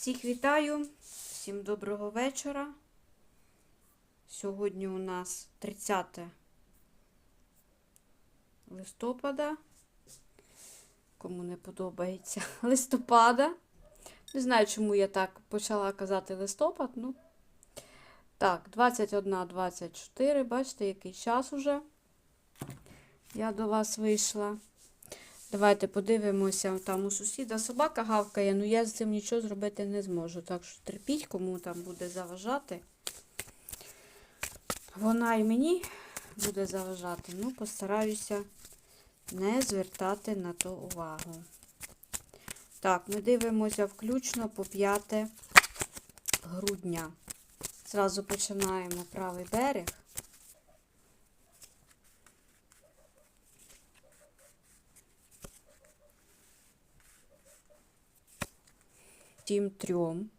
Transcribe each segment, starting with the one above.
Всіх вітаю, всім доброго вечора. Сьогодні у нас 30 листопада. Кому не подобається листопада. Не знаю, чому я так почала казати листопад. Ну, так, 21.24. Бачите, який час уже. Я до вас вийшла. Давайте подивимося. Там у сусіда собака гавкає, ну я з цим нічого зробити не зможу. Так що терпіть, кому там буде заважати. Вона і мені буде заважати. Ну, постараюся не звертати на то увагу. Так, ми дивимося включно по 5 грудня. Зразу починаємо правий берег. Тім трьом.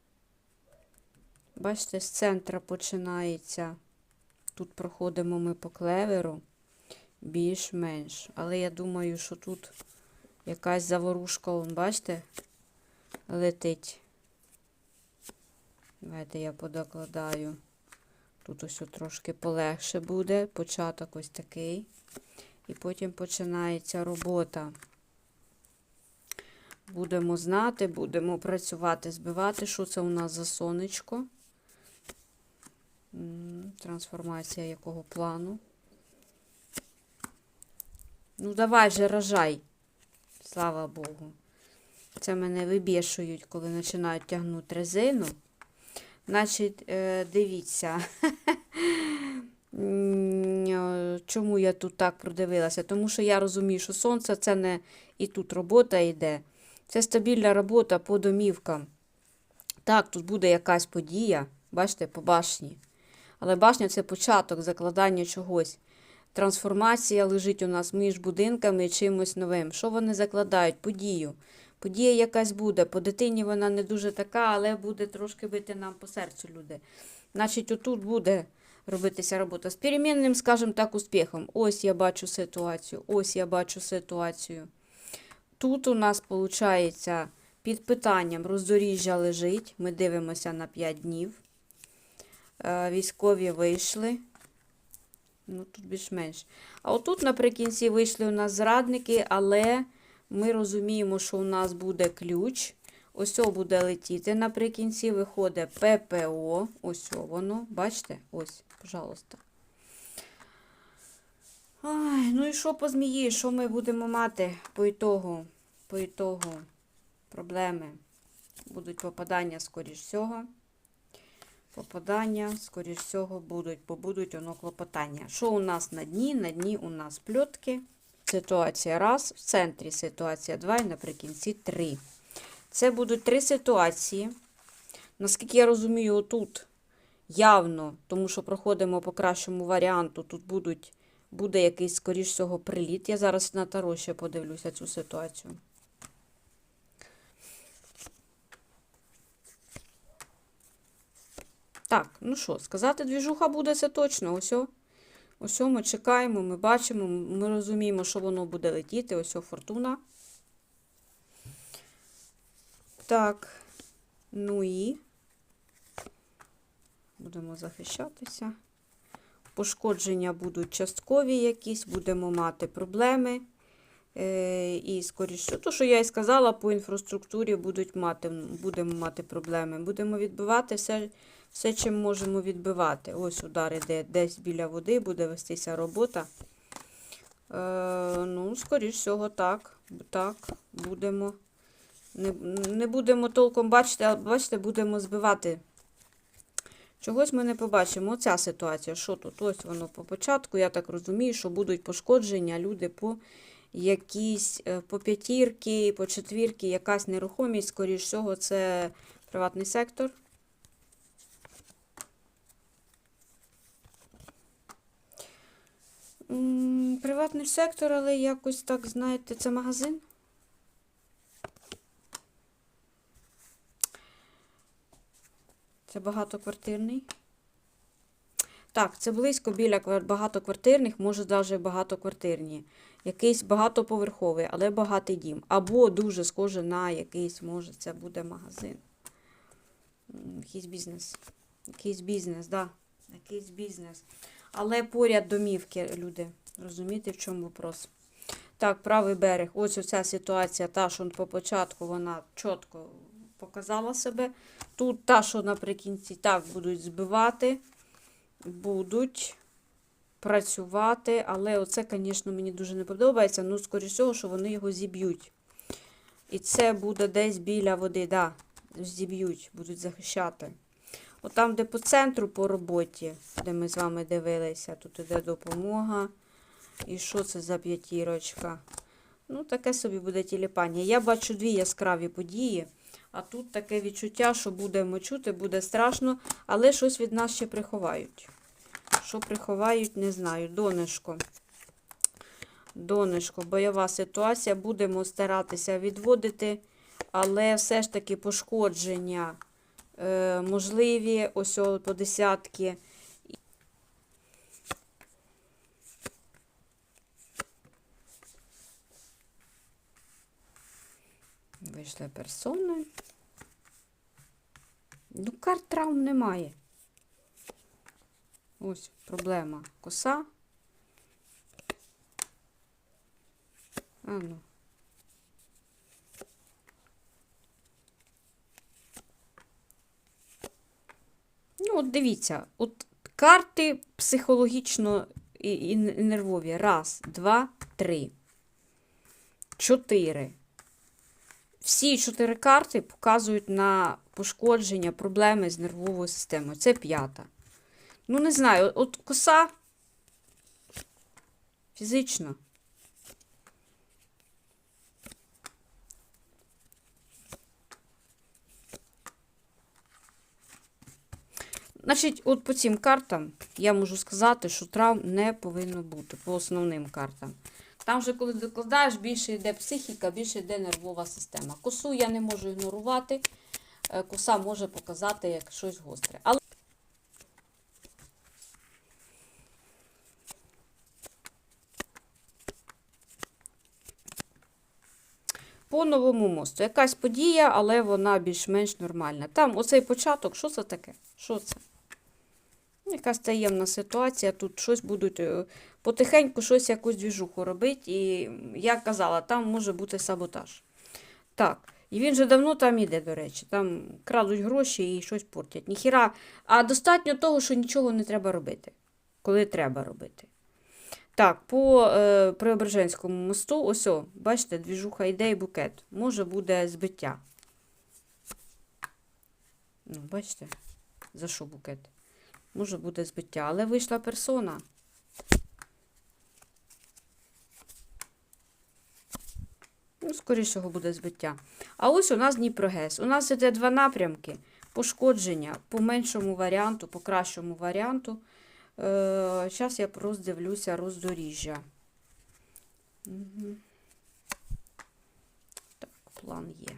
Бачите, з центра починається. Тут проходимо ми по клеверу більш-менш. Але я думаю, що тут якась заворушка, вон, бачите, летить. Давайте я подокладаю. Тут ось трошки полегше буде. Початок ось такий. І потім починається робота. Будемо знати, будемо працювати, збивати, що це у нас за сонечко. Трансформація якого плану. Ну, давай же рожай. Слава Богу. Це мене вибішують, коли починають тягнути резину. Значить, е, дивіться. Е, Чому я тут так продивилася? Тому що я розумію, що сонце це не і тут робота йде. Це стабільна робота по домівкам. Так, тут буде якась подія, бачите, по башні. Але башня це початок закладання чогось. Трансформація лежить у нас між будинками і чимось новим. Що вони закладають? Подію. Подія якась буде. По дитині вона не дуже така, але буде трошки бити нам по серцю люди. Значить, отут буде робитися робота з перемінним, скажімо так, успіхом. Ось я бачу ситуацію, ось я бачу ситуацію. Тут у нас, виходить, під питанням роздоріжжя лежить. Ми дивимося на 5 днів. Е, Військові вийшли. Ну, тут більш-менш. А отут наприкінці вийшли у нас зрадники, але ми розуміємо, що у нас буде ключ. Ось буде летіти. Наприкінці виходить ППО. Ось воно. Бачите? Ось, пожалуйста. Ай, ну і що по змії? Що ми будемо мати по ітогу? По ітогу проблеми. Будуть попадання, скоріш всього. Попадання, скоріш всього, будуть, бо будуть воно клопотання. Що у нас на дні? На дні у нас пльотки. Ситуація раз, в центрі ситуація 2 і наприкінці 3. Це будуть три ситуації. Наскільки я розумію, отут явно, тому що проходимо по кращому варіанту, тут будуть, буде якийсь, скоріш всього, приліт. Я зараз на таро ще подивлюся цю ситуацію. Так, ну що, сказати, двіжуха буде це точно. Ось. Ось ми чекаємо, ми бачимо, ми розуміємо, що воно буде летіти. Ось фортуна. Так, ну і будемо захищатися. Пошкодження будуть часткові якісь, будемо мати проблеми. Е, і скоріше, то, що я і сказала, по інфраструктурі будуть мати, будемо мати проблеми. Будемо відбивати все, все, чим можемо відбивати. Ось удар іде десь біля води, буде вестися робота. Е, ну, скоріш всього, так. Так, будемо. Не, не будемо толком бачити, але бачите, будемо збивати. Чогось ми не побачимо. Оця ситуація. Що тут? Ось воно по початку. Я так розумію, що будуть пошкодження, люди по якісь е, по п'ятірки, по четвірки, якась нерухомість, скоріш всього, це приватний сектор. Приватний сектор, але якось так, знаєте, це магазин. Це багатоквартирний. Так, це близько біля багатоквартирних, може навіть багатоквартирні. Якийсь багатоповерховий, але багатий дім. Або дуже схоже на якийсь, може, це буде магазин. Якийсь бізнес. Якийсь бізнес, да. Якийсь бізнес. Але поряд домівки, люди. Розумієте, в чому вопрос? Так, правий берег. Ось оця ситуація, та, що по початку вона чітко показала себе. Тут та, що наприкінці так будуть збивати, будуть працювати. Але оце, звісно, мені дуже не подобається. Ну, скоріш всього, що вони його зіб'ють. І це буде десь біля води, да, зіб'ють, будуть захищати. От там, де по центру по роботі, де ми з вами дивилися, тут іде допомога. І що це за п'ятірочка? Ну, таке собі буде тіліпання. Я бачу дві яскраві події, а тут таке відчуття, що будемо чути, буде страшно, але щось від нас ще приховають. Що приховають, не знаю. Донечко. Донечко, бойова ситуація. Будемо старатися відводити, але все ж таки пошкодження е, можливі, ось по десятки. Вийшли персони. Ну, карт травм немає. Ось проблема. Коса. А ну. Ну, от дивіться, от карти психологічно і, і нервові. Раз, два, три. Чотири. Всі чотири карти показують на пошкодження, проблеми з нервовою системою. Це п'ята. Ну, не знаю, от коса фізично. Значить, от по цим картам я можу сказати, що травм не повинно бути по основним картам. Там вже, коли докладаєш, більше йде психіка, більше йде нервова система. Косу я не можу ігнорувати. Е, Коса може показати як щось гостре. Але по новому мосту. Якась подія, але вона більш-менш нормальна. Там оцей початок, що це таке? Що це? Якась таємна ситуація, тут щось будуть е, потихеньку щось якусь двіжуху робити. І я казала, там може бути саботаж. Так, і він же давно там іде, до речі. Там крадуть гроші і щось портять. Ніхіра. А достатньо того, що нічого не треба робити, коли треба робити. Так, по е, Преображенському мосту, ось, о, бачите, двіжуха йде і букет. Може буде збиття. Ну, бачите, за що букет? Може буде збиття, але вийшла персона. Ну, скорішого буде збиття. А ось у нас Дніпрогес. У нас іде два напрямки. Пошкодження по меншому варіанту, по кращому варіанту. Зараз я роздивлюся роздоріжжя. Угу. Так, план є.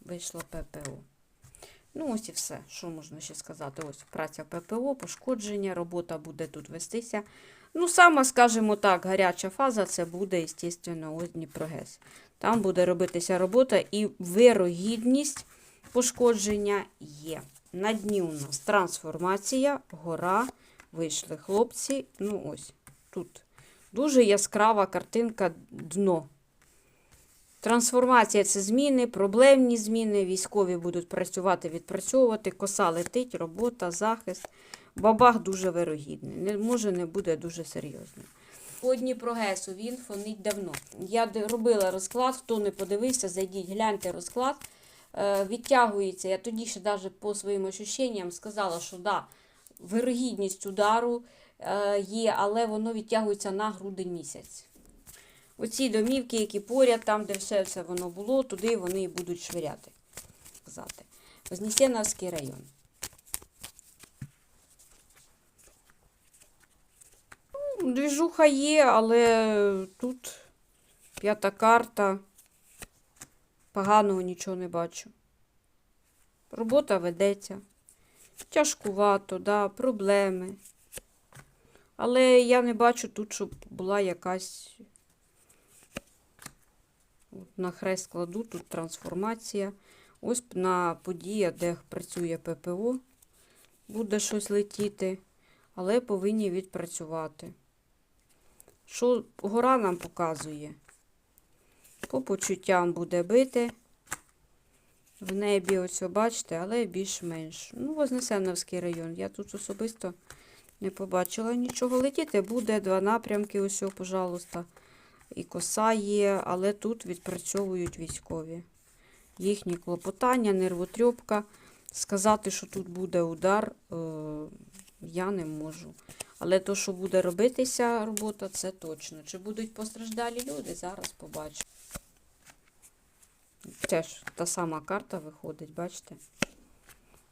Вийшло ППО. Ну, ось і все. Що можна ще сказати? Ось праця ППО, пошкодження, робота буде тут вестися. Ну, саме, скажімо так, гаряча фаза це буде, звісно, ось Дніпрогес. Там буде робитися робота і вирогідність пошкодження є. На дні у нас трансформація, гора, вийшли хлопці. Ну, ось тут дуже яскрава картинка дно. Трансформація це зміни, проблемні зміни. Військові будуть працювати, відпрацьовувати, коса летить, робота, захист. Бабах дуже вирогідний. Не, може, не буде дуже серйозно. По Дніпрогесу він фонить давно. Я робила розклад, хто не подивився, зайдіть, гляньте розклад. Е, відтягується. Я тоді ще навіть по своїм ощущенням сказала, що да, вирогідність удару е, є, але воно відтягується на грудень місяць. Оці домівки, які поряд, там, де все це воно було, туди вони і будуть швиряти. Сказати. Вознесеновський район. Ну, Двіжуха є, але тут п'ята карта. Поганого нічого не бачу. Робота ведеться. Тяжкувато, да, проблеми. Але я не бачу тут, щоб була якась. На хрест кладу, тут трансформація. Ось на подія, де працює ППО, буде щось летіти, але повинні відпрацювати. Що гора нам показує? По почуттям буде бити. В небі, ось, бачите, але більш-менш. Ну, Вознесеновський район. Я тут особисто не побачила нічого. Летіти буде два напрямки, ось, пожалуйста. І коса є, але тут відпрацьовують військові. Їхні клопотання, нервотрьопка. Сказати, що тут буде удар, е, я не можу. Але то, що буде робитися робота, це точно. Чи будуть постраждалі люди, зараз побачимо. Теж та сама карта виходить, бачите?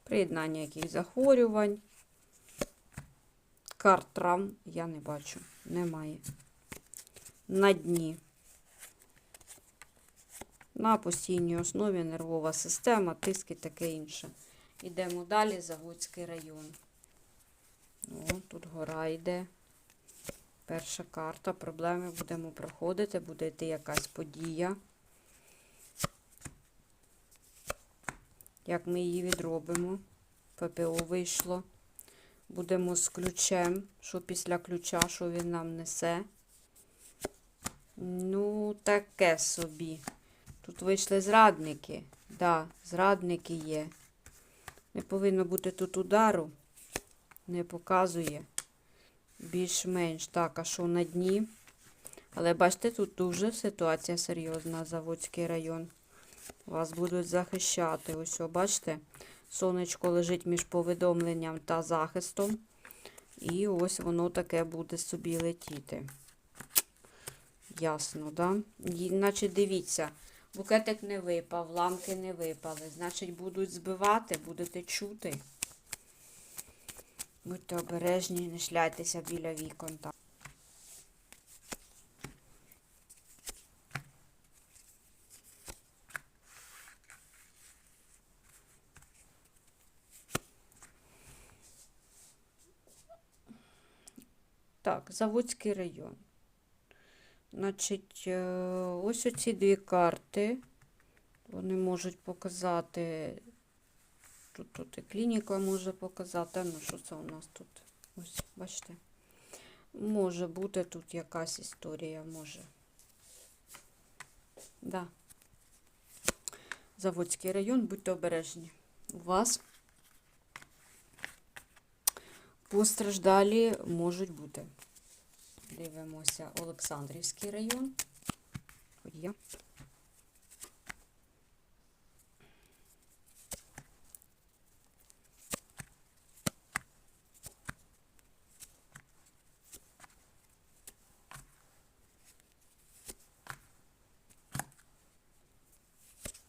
Приєднання яких захворювань. Карт травм я не бачу. Немає. На дні. На постійній основі нервова система, тиск і таке інше. Йдемо далі, Загоцький район. О, тут гора йде. Перша карта. Проблеми будемо проходити, буде йти якась подія. Як ми її відробимо? ППО вийшло. Будемо з ключем, що після ключа, що він нам несе. Ну, таке собі. Тут вийшли зрадники. Да, зрадники є. Не повинно бути тут удару. Не показує. Більш-менш так, а що на дні. Але бачите, тут дуже ситуація серйозна, Заводський район. Вас будуть захищати. Ось, бачите, сонечко лежить між повідомленням та захистом. І ось воно таке буде собі летіти. Ясно, да? Значить, дивіться, букетик не випав, ламки не випали. Значить, будуть збивати, будете чути. Будьте обережні, не шляйтеся біля вікон. Там. Так, Заводський район. Значить, е, ось оці дві карти. Вони можуть показати. Тут, тут і клініка може показати. Ну, що це у нас тут? Ось, бачите? Може бути тут якась історія, може. Да. Заводський район, будьте обережні. У вас постраждалі можуть бути. Дивимося Олександрівський район. Є.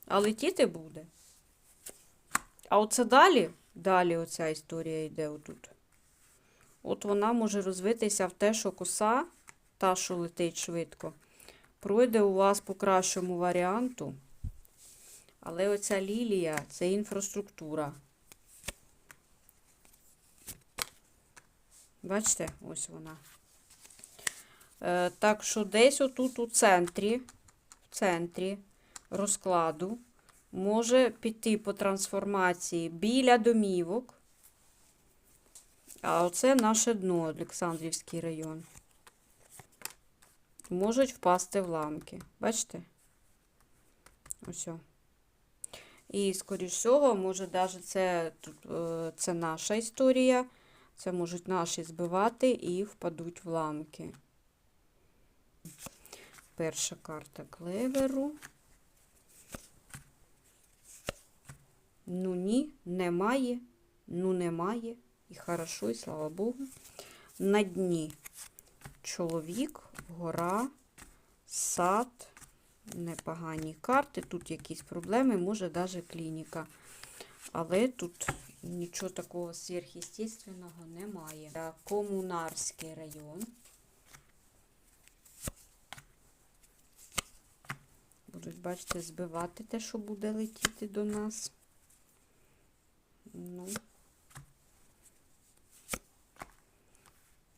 А летіти буде. А оце далі, далі оця історія йде отут. От вона може розвитися в те, що коса, та, що летить швидко, пройде у вас по кращому варіанту. Але оця лілія це інфраструктура. Бачите, ось вона. Е, так що десь отут у центрі, в центрі розкладу може піти по трансформації біля домівок. А оце наше дно, Олександрівський район. Можуть впасти в ламки. Бачите? Ось. І, скоріш всього, може, навіть це, е, це наша історія. Це можуть наші збивати і впадуть в ламки. Перша карта клеверу. Ну ні, немає. Ну немає. І хорошо, і слава Богу. На дні чоловік, гора, сад, непогані карти. Тут якісь проблеми, може навіть клініка. Але тут нічого такого сверхъестественного немає. Комунарський район. Будуть, бачите, збивати те, що буде летіти до нас. Ну.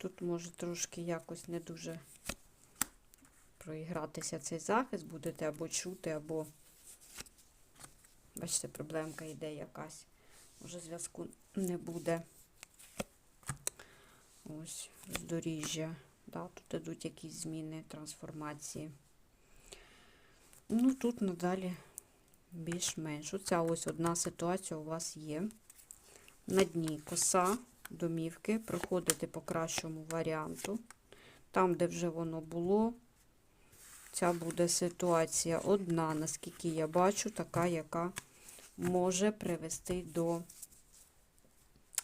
Тут може трошки якось не дуже проігратися цей захист, будете або чути, або Бачите, проблемка йде якась. Може зв'язку не буде. Ось, роздоріжжя. Да, тут ідуть якісь зміни, трансформації. Ну, тут надалі більш-менш. Оця ось одна ситуація у вас є. На дні коса домівки, проходите по кращому варіанту. Там, де вже воно було, ця буде ситуація одна, наскільки я бачу, така, яка може привести до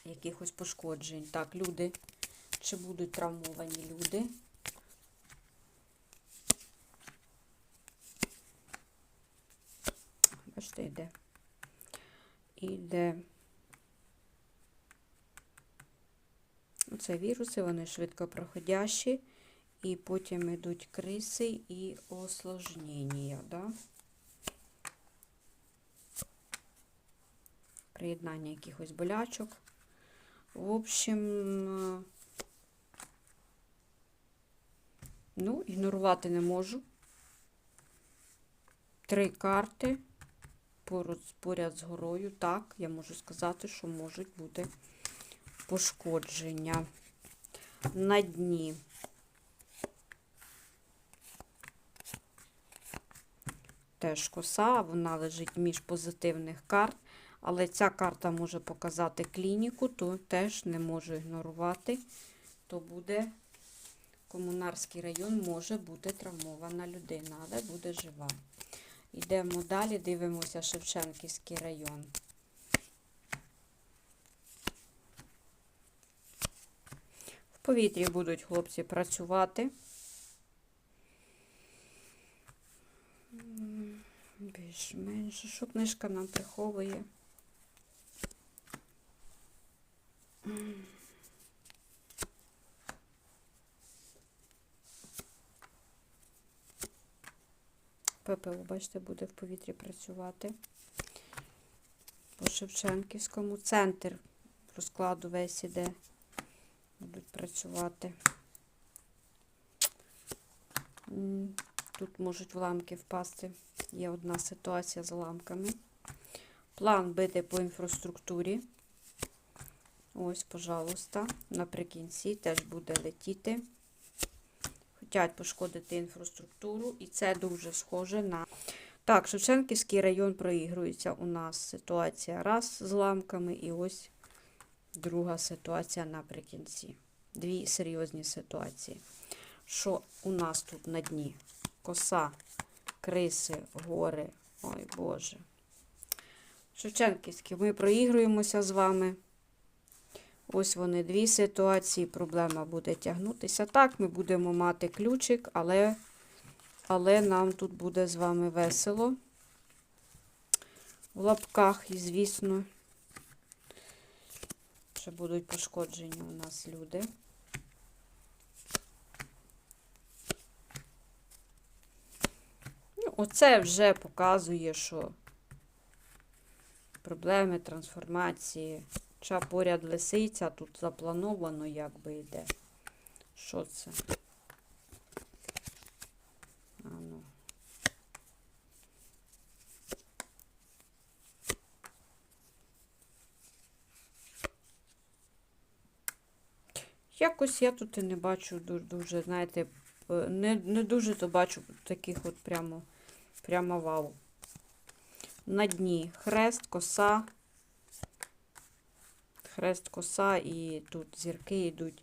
якихось пошкоджень. Так, люди, чи будуть травмовані люди? Бачите, йде. Іде. Це віруси, вони швидко проходящі, і потім йдуть криси і осложнення, да? Приєднання якихось болячок. В общем, е, ну, ігнорувати не можу. Три карти поряд з горою. Так, я можу сказати, що можуть бути пошкодження на дні. Теж коса, вона лежить між позитивних карт, але ця карта може показати клініку, то теж не можу ігнорувати. То буде комунарський район, може бути травмована людина, але буде жива. Йдемо далі, дивимося Шевченківський район. Повітрі будуть хлопці працювати. Більш-менш, що книжка нам приховує. ППО, бачите, буде в повітрі працювати. По Шевченківському центр розкладу весь іде. Будуть працювати. Тут можуть вламки впасти. Є одна ситуація з ламками. План бити по інфраструктурі. Ось, пожалуйста, наприкінці теж буде летіти. Хотять пошкодити інфраструктуру, і це дуже схоже на. Так, Шевченківський район проігрується. У нас ситуація раз з ламками, і ось друга ситуація наприкінці. Дві серйозні ситуації. Що у нас тут на дні? Коса, криси, гори. Ой Боже. Шевченківський, ми проігруємося з вами. Ось вони дві ситуації. Проблема буде тягнутися. Так, ми будемо мати ключик, але, але нам тут буде з вами весело. В лапках, і, звісно, ще будуть пошкоджені у нас люди. Ну, оце вже показує, що проблеми трансформації. Ча поряд лисиця, тут заплановано, як би йде. Що це? А ну. Якось я тут і не бачу дуже, знаєте, не, не дуже то бачу таких от прямо, прямо вау. На дні хрест, коса, хрест, коса і тут зірки йдуть.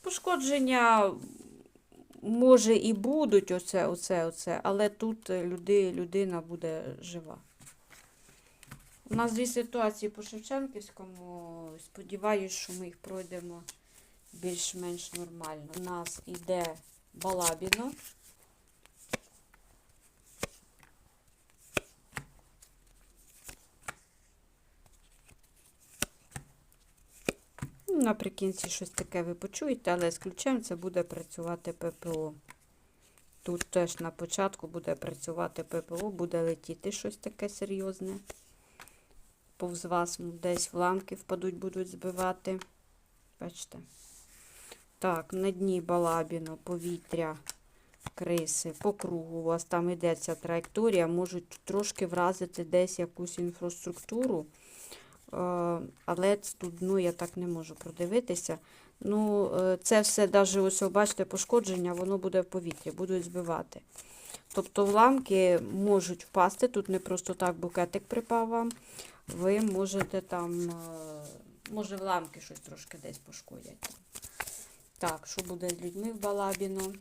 Пошкодження може і будуть, оце, оце, оце, але тут люди, людина буде жива. У нас дві ситуації по Шевченківському. Сподіваюсь, що ми їх пройдемо більш-менш нормально. У нас йде Балабіно. Ну, Наприкінці щось таке ви почуєте, але з ключем це буде працювати ППО. Тут теж на початку буде працювати ППО, буде летіти щось таке серйозне. Повз вас десь вламки впадуть, будуть збивати. Бачите? Так, на дні балабіно, повітря, криси по кругу. У вас там йде ця траєкторія, можуть трошки вразити десь якусь інфраструктуру. Е, Але тут ну, я так не можу продивитися. Ну, е, це все, навіть ось, бачите, пошкодження, воно буде в повітрі, будуть збивати. Тобто вламки можуть впасти. Тут не просто так букетик припав вам. Ви можете там, е, може, вламки щось трошки десь пошкодять. Так, що буде з людьми в Балабіно?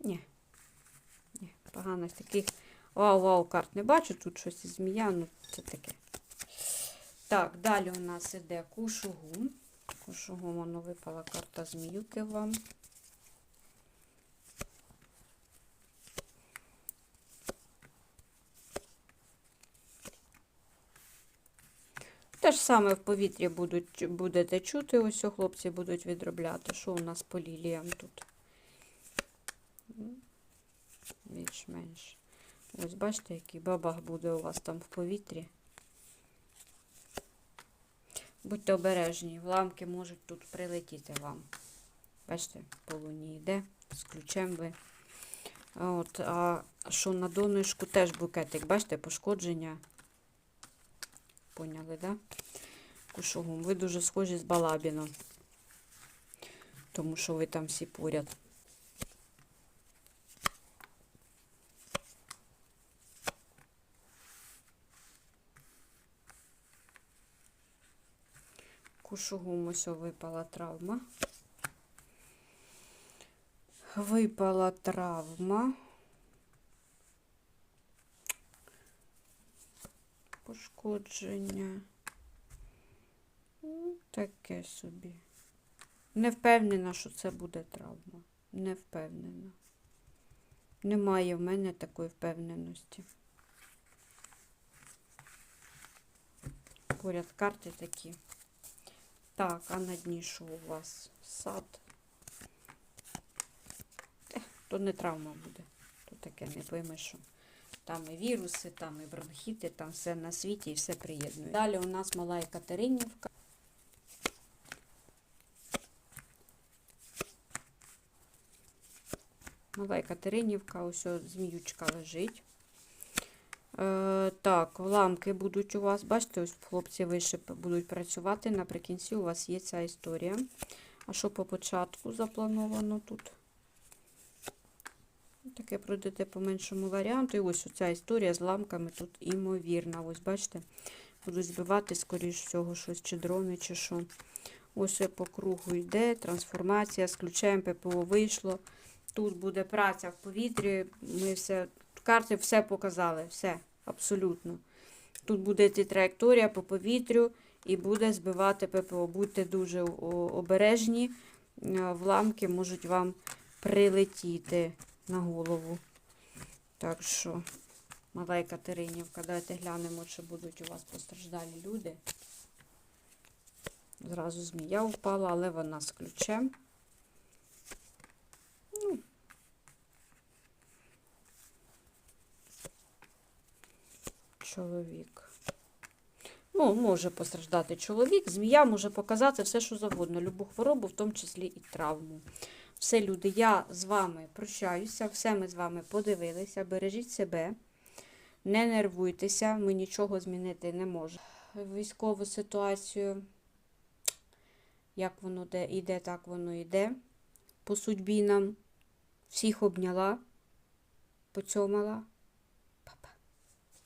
Ні. Ні, поганих таких. Вау-вау, карт не бачу. Тут щось із змія, ну це таке. Так, далі у нас іде кушугум. Кушугум, воно випала карта зміюки вам. Ж саме в повітрі будуть, будете чути, ось о, хлопці будуть відробляти. Що у нас по ліліям тут? Більш-менш. Ось бачите, який бабах буде у вас там в повітрі. Будьте обережні, вламки можуть тут прилетіти вам. Бачите, по луні йде, з ключем ви. От, а що на донышку теж букетик, бачите, пошкодження. Поняли, да? Кушугум. Ви дуже схожі з Балабіном. Тому що ви там всі поряд. Кушугум ось випала травма. Випала травма. Пошкодження. Таке собі. Не впевнена, що це буде травма. Не впевнена. Немає в мене такої впевненості. Поряд карти такі. Так, а на дні що у вас? Сад. Ех, то не травма буде. То таке не поймеш, що. Там і віруси, там і бронхіти, там все на світі і все приєднує. Далі у нас мала Екатеринівка. Мала Екатеринівка, ось зміючка лежить. Е, так, ламки будуть у вас. Бачите, ось хлопці вище будуть працювати. Наприкінці у вас є ця історія. А що по початку заплановано тут? Таке пройдете по меншому варіанту. І ось ця історія з ламками тут імовірна. Ось бачите, будуть збивати, скоріш всього, щось, чи дрони, чи що. Ось по кругу йде, трансформація, з ключем ППО вийшло. Тут буде праця в повітрі. Ми все, карти все показали, все, абсолютно. Тут буде траєкторія по повітрю і буде збивати ППО. Будьте дуже обережні, Е, вламки можуть вам прилетіти на голову. Так що, мала Катеринівка, давайте глянемо, чи будуть у вас постраждалі люди. Зразу змія впала, але вона з ключем. Ну. Чоловік. Ну, може постраждати чоловік. Змія може показати все, що завгодно. Любу хворобу, в тому числі і травму. Все, люди, я з вами прощаюся. Все ми з вами подивилися. Бережіть себе, не нервуйтеся, ми нічого змінити не можемо. Військову ситуацію, як воно де іде, так воно йде. По судьбі нам всіх обняла, поцьомала.